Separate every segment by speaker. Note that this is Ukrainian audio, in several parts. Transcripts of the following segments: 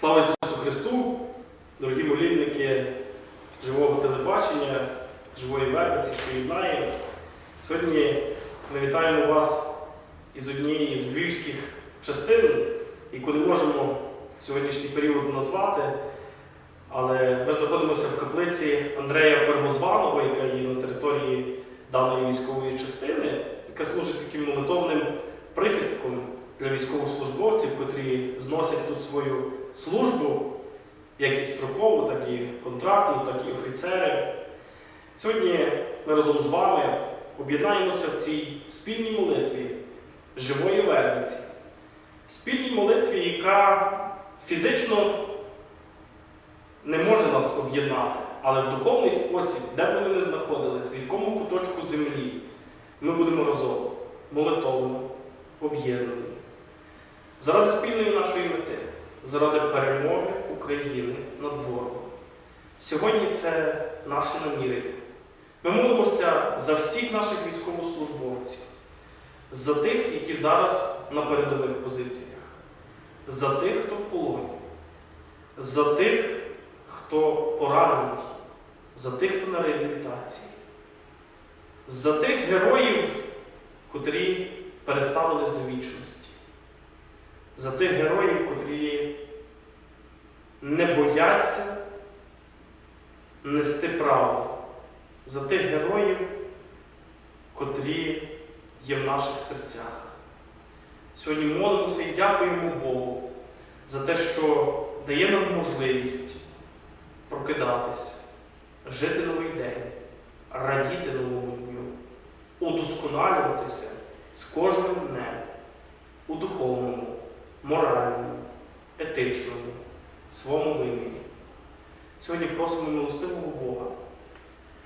Speaker 1: Слава Ісусу Христу, дорогі молільники живого телебачення, живої верниці, що єднає. Сьогодні ми вітаємо вас із однієї з львівських частин, яку не можемо в сьогоднішній період назвати, але ми знаходимося в каплиці Андрея Первозваного, яка є на території даної військової частини, яка служить таким молитовним прихистком для військовослужбовців, котрі зносять тут свою службу, як і строкову, так і контрактну, так і офіцери. Сьогодні ми разом з вами об'єднаємося в цій спільній молитві живої верниці. Спільній молитві, яка фізично не може нас об'єднати, але в духовний спосіб, де б ми не знаходились, в якому куточку землі, ми будемо разом молитовно об'єднані. Заради спільної нашої мети, заради перемоги України над ворогом. Сьогодні це наше намірення. Ми молимося за всіх наших військовослужбовців, за тих, які зараз на передових позиціях, за тих, хто в полоні, за тих, хто поранений, за тих, хто на реабілітації, за тих героїв, котрі переставились до вічності, за тих героїв, котрі не бояться нести правду, за тих героїв, котрі є в наших серцях. Сьогодні молимося і дякуємо Богу за те, що дає нам можливість прокидатись, жити новий день, радіти новому дню, удосконалюватися з кожним днем у духовному, моральному, етичному, своєму вимірі. Сьогодні просимо милостивого Бога,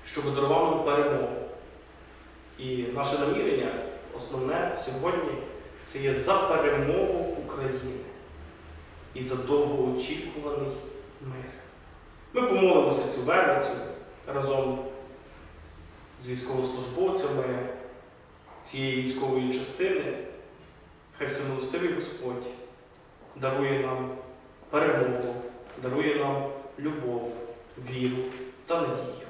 Speaker 1: щоб дарував нам перемогу. І наше намірення, основне сьогодні, це є за перемогу України і за довгоочікуваний мир. Ми помолимося цю верницю разом з військовослужбовцями цієї військової частини. Хай всемилостивий Господь дарує нам перемогу, дарує нам любов, віру та надію.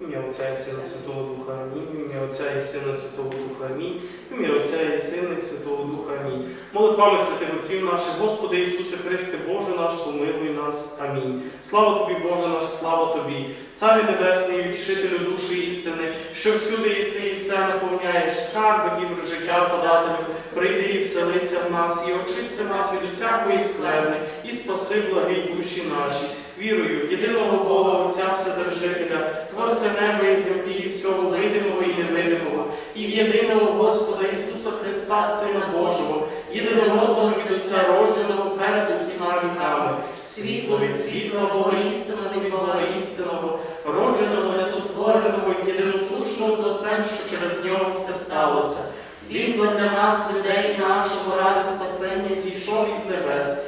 Speaker 1: Ім'я Отця і Сина Святого Духа Амінь. Ім'я Отця і Сина Святого Духа Амінь. Ім'я Отця і Сина і Святого Духа Амінь. Молитвами святих отців наших, Господи Ісусе Христе, Боже наш, помилуй нас. Амінь. Слава Тобі, Боже наш, слава Тобі, Царю Небесний, Утішителю душі істини, що всюди єси і все наповняєш, скарби дібру життя подателю, прийди і вселися в нас, і очисти нас від усякої скверни, і спаси благі душі наші. Вірую в єдиного Бога, Отця Вседержителя, Творця неба і землі, і всього видимого і невидимого, і в єдиного Господа Ісуса Христа, Сина Божого, єдинородного від Отця родженого перед усіма віками, світло від світла, Бога істинного від Бога істинного, родженого, несотвореного, єдиносушного з Отцем, що через нього все сталося. Він задля нас, людей нашого ради спасення, зійшов із небес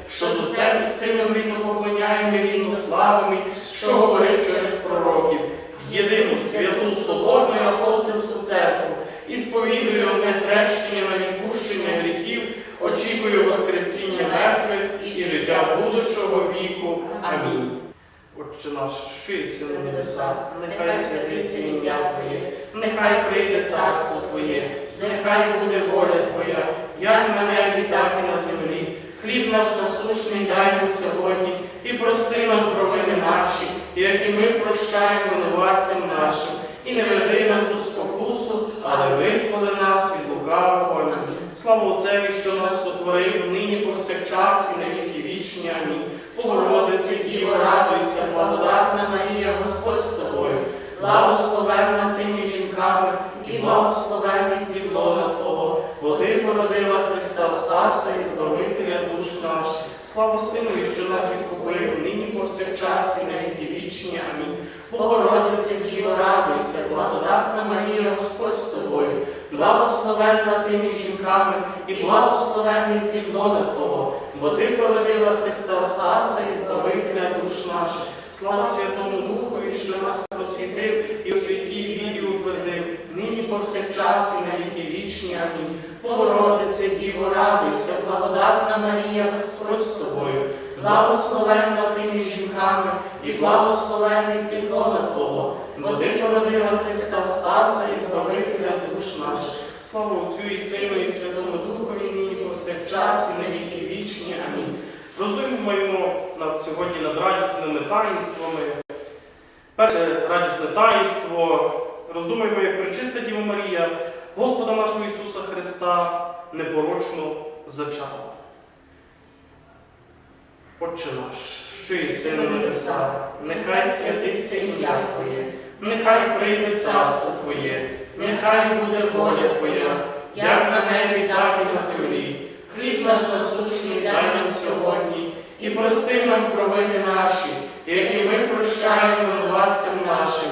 Speaker 1: що з Отцем і Сином рівно поклоняємо і рівно славимо, що говорить через пророків, в єдину святу соборну і апостольську церкву, і сповідую одне хрещення на відпущення гріхів, очікую Воскресіння мертвих і життя будучого віку. Амінь. Отче наш, що єси на небесах, нехай святиться ім'я Твоє, нехай прийде царство Твоє, нехай буде воля Твоя, як на небі, так і на землі. Хліб наш насущний дай нам сьогодні, і прости нам провини наші, як і ми прощаємо винуватцям нашим, і не веди нас у спокусу, але визволи нас від лукавого. Амінь. Слава Отцеві, що нас сотворив, нині повсякчас і на віки вічні. Амінь. Богородице, Діво, радуйся, благодатна Марія, Господь з тобою, благословенна ти між жінками, і благословенний плід Твого, бо ти породила Христа Спаса і Збавителя душ наших. Слава Синові, що нас відкупив, нині повсякчас і на віки вічні. Амінь.
Speaker 2: Богородице Діво, радуйся, благодатна Марія, Господь з тобою, благословенна ти між жінками, і благословенний підлона Твого, бо ти породила Христа Спаса і Збавителя душ наших.
Speaker 1: Слава Святому Духові, що нас просвітив і у
Speaker 2: повсякчас і на віки вічні. Амінь. Богородице Діво, радуйся, благодатна Марія, Господь з тобою, благословенна ти між жінками, і благословенний підлона Твого, бо ти породила Христа Спаса і Збавителя душ наших.
Speaker 1: Слава Отцю і Сину і Святому Духові, нині повсякчас і на віки вічні. Амінь. Роздумуємо над сьогодні над радісними таїнствами. Перше радісне таїнство. Роздумуємо, як пречиста Діва Марія, Господа нашого Ісуса Христа непорочно зачала. Отче наш, що єси на небесах, нехай святиться ім'я Твоє, нехай прийде царство Твоє, нехай буде воля Твоя, як на небі, так і на землі. Хліб наш насущний дай нам сьогодні, і прости нам провини наші, які ми прощаємо винуватцям нашим,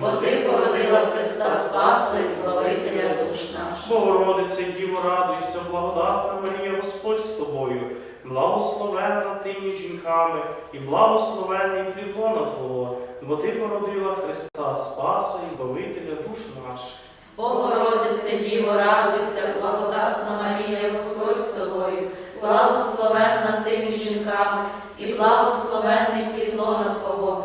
Speaker 2: бо ти породила Христа Спаса і Збавителя душ наших.
Speaker 1: Богородице, Діво, радуйся, благодатна Марія, Господь з тобою, благословенна ти між жінками, і благословенний плідлона Твого, бо ти породила Христа Спаса і Збавителя душ наших.
Speaker 2: Богородице Діво, радуйся, благодатна Марія, Господь з тобою, благословенна ти між жінками, і благословенний підлона Твого,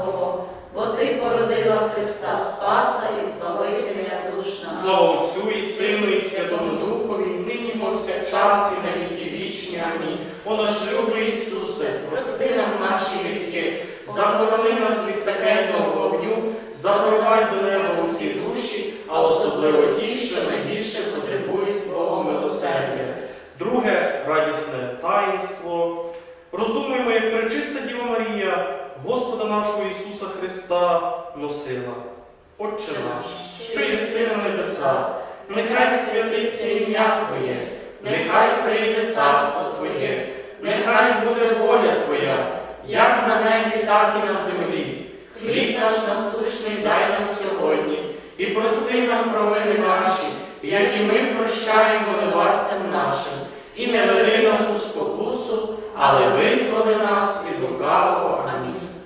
Speaker 2: бо ти породила Христа Спаса і Збавителя душ наших.
Speaker 1: Слава Отцю і Сину, і Святому Духові, нині повсякчас і на віки вічні. Амінь. О наш любий Ісусе, прости нам наші гріхи, захорони нас від пекельного вогню, запровадь до неба усі душі, а особливо ті, що найбільше потребують Твого милосердя. Друге радісне таїнство. Роздумуємо, як пречиста Діва Марія, Господа нашого Ісуса Христа носила. Отче наш, що єси на небесах, нехай святиться ім'я Твоє, нехай прийде царство Твоє, нехай буде воля Твоя, як на небі, так і на землі. Хліб наш насущний дай нам сьогодні, і прости нам провини наші, як і ми прощаємо винуватцям нашим, і не веди нас у спокусу, але визволи нас від лукавого. Амінь.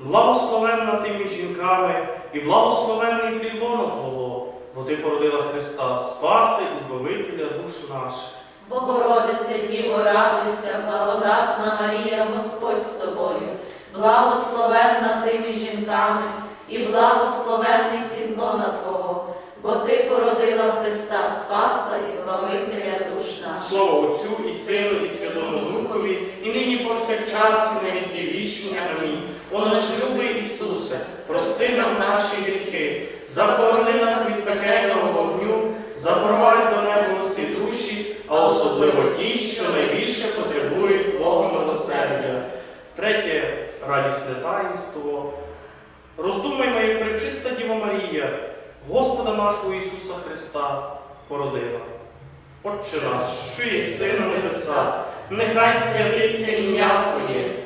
Speaker 1: благословенна ти між жінками, і благословенний плід лона Твого, бо Ти породила Христа Спаса і Збавителя душ наших.
Speaker 2: Богородице Діво, радуйся, благодатна Марія, Господь з тобою, благословенна ти між жінками, і благословенний плід лона Твого, бо ти породила Христа Спаса і Збавителя душ наших.
Speaker 1: Слово Отцю і Сину, і Святому Духові, і нині повсякчас, і на віки вічні. Амінь. О любий Ісусе, прости нам наші гріхи, захорони нас від пекельного вогню, запровадь до неба усі душі, а особливо ті, що найбільше потребують Твого милосердя. Третє радісне таїнство. Роздумаймо, як пречиста Діва Марія, Господа нашого Ісуса Христа породила. Отче наш, що єси на небесах, нехай святиться ім'я Твоє,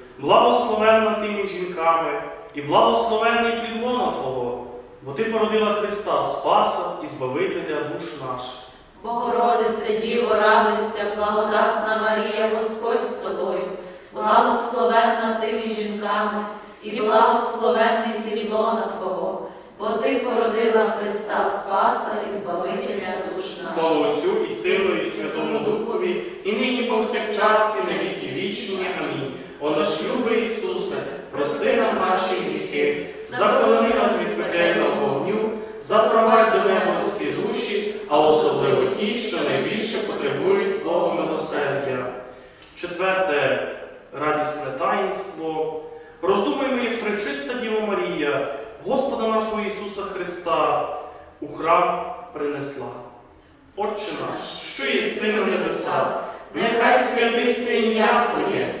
Speaker 1: благословенна ти між жінками, і благословенний плід лона Твого, бо Ти породила Христа Спаса і Збавителя душ наших.
Speaker 2: Богородице Діво, радуйся, благодатна Марія, Господь з тобою, благословенна ти між жінками, і благословенний плід лона Твого, бо Ти породила Христа Спаса і Збавителя душ наших.
Speaker 1: Слава Отцю і Сину, і Святому Духові, і нині повсякчас, і на віки вічні. Амінь. О наш любий Ісусе, прости нам наші гріхи, захорони нас від пекельного вогню, запровадь до неба всі душі, а особливо ті, що найбільше потребують Твого милосердя. Четверте радісне таїнство. Роздумуємо, як пречиста Діва Марія, Господа нашого Ісуса Христа, у храм принесла. Отче наш, що є син у небесах, нехай святиться ім'я Твоє,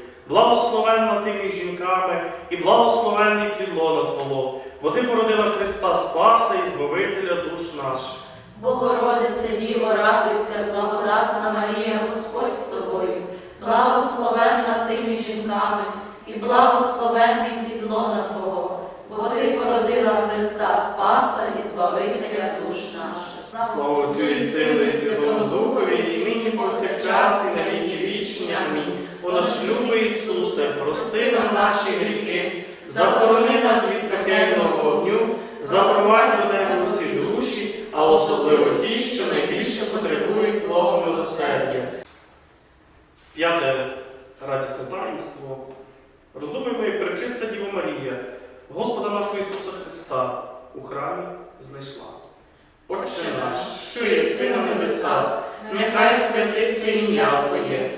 Speaker 1: благословенна ти між жінками, і благословенний плід лона Твого, бо ти породила Христа Спаса і Збавителя душ наших.
Speaker 2: Богородице, Діво, радуйся, благодатна Марія, Господь з тобою, благословенна ти між жінками, і благословенний плід лона Твого, бо ти породила Христа Спаса і Збавителя душ наших.
Speaker 1: Слава Отцю і Сину, і Святому Духові, і нині повсякчас, і на віки наш любий Ісусе, прости нам наші гріхи, захорони нас від пекельного вогню, запровадь до неба усі душі, а особливо ті, що найбільше потребують Твого милосердя. П'яте радісне таїнство. Роздумуємо, як пречиста Діва Марія, Господа нашого Ісуса Христа у храмі знайшла. Отче наш, що є син на небесах, нехай святиться ім'я Твоє,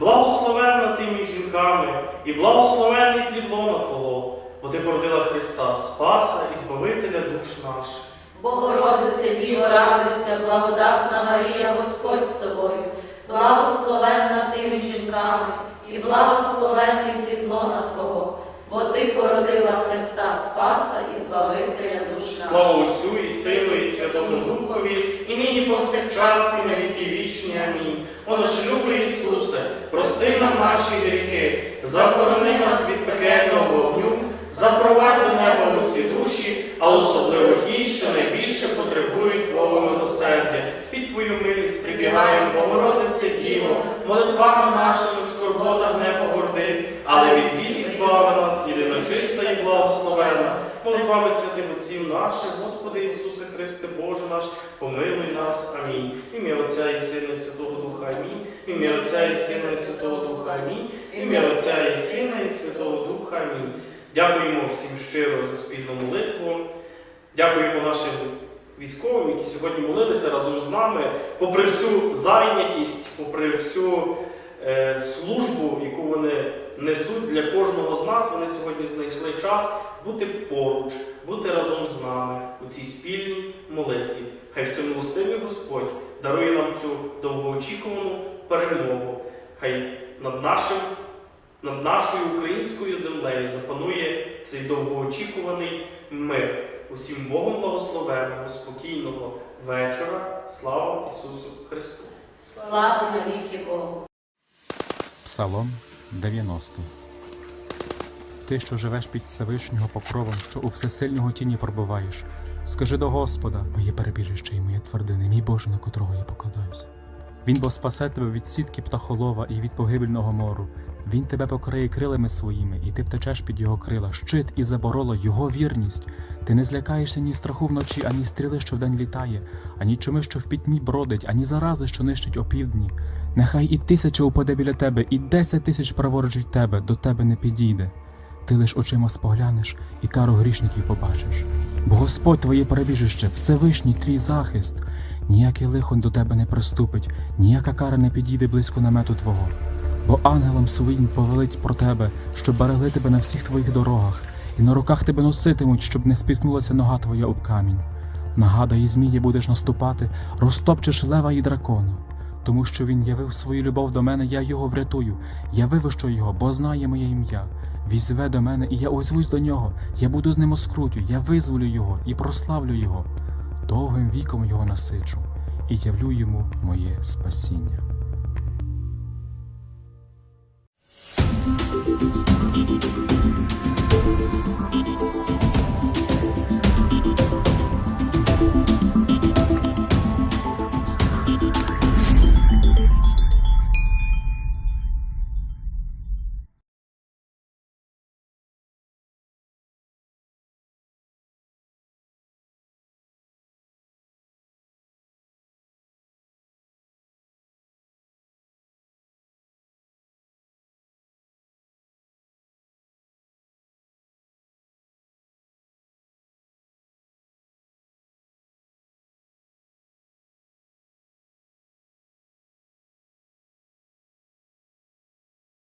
Speaker 1: благословенна ти між жінками, і благословенний плід лона Твого, бо ти породила Христа, Спаса і Збавителя душ наших.
Speaker 2: Богородице Діво, радуйся, благодатна Марія, Господь з тобою, благословенна ти між жінками, і благословенний плід лона Твого, бо ти породила Христа Спаса і Збавителя душ наших.
Speaker 1: Слава Отцю і Сину, і Святому Духові, і нині повсякчас, і на віки вічні. Амінь. О наш любий Ісусе, прости нам наші гріхи, захорони нас від пекельного вогню, запровадь до неба усі душі, а особливо ті, що найбільше потребують Твого милосердя. Під Твою милість прибігаємо, Богородице Діво, молитвами нашими в скорботах не погорди, але від білі збави нас, єдиночиста і благословенна. Молитвами святих отців наших, Господи Ісусе Христе, Боже наш, помилуй нас. Амінь. Ім'я Отця і Сина і Святого Духа. Амінь. Ім'я Отця і Сина і Святого Духа. Амінь. Ім'я Отця і Сина і Святого Духа. Амінь. Дякуємо всім щиро за спільну молитву. Дякуємо нашим військовим, які сьогодні молилися разом з нами, попри всю зайнятість, попри всю е, службу, яку вони несуть для кожного з нас, вони сьогодні знайшли час бути поруч, бути разом з нами у цій спільній молитві. Хай всемилостивий Господь дарує нам цю довгоочікувану перемогу. Хай над нашим, над нашою українською землею запанує цей довгоочікуваний мир. Усім Богом благословенного, спокійного вечора. Слава Ісусу Христу!
Speaker 2: Слава навіки Богу!
Speaker 3: Псалом 90 Ти, що живеш під Всевишнього покровом, що у всесильного тіні пробуваєш, скажи до Господа, моє перебіжище і моє твердине, мій Боже, на котрого я покладаюся. Він бо спасе тебе від сітки птахолова і від погибельного мору. Він тебе покриє крилами своїми, і ти втечеш під його крила, щит і забороло його вірність. Ти не злякаєшся ні страху вночі, ані стріли, що вдень літає, ані чуми, що в пітьмі бродить, ані зарази, що нищить опівдні. Нехай і тисяча упаде біля тебе, і десять тисяч праворуч від тебе, до тебе не підійде. Ти лиш очима споглянеш і кару грішників побачиш. Бо Господь твоє перебіжище, Всевишній твій захист. Ніяке лихо до тебе не приступить, ніяка кара не підійде близько намету Твого. Бо ангелам своїм повелить про тебе, щоб берегли тебе на всіх твоїх дорогах, і на руках тебе носитимуть, щоб не спіткнулася нога твоя об камінь. Нагадай, і змії будеш наступати, розтопчеш лева і дракона. Тому що він явив свою любов до мене, я його врятую, я вивищу його, бо знає моє ім'я. Візве до мене, і я озвусь до нього, я буду з ним оскрутю, я визволю його і прославлю його. Довгим віком його насичу, і явлю йому моє спасіння.
Speaker 4: Thank you.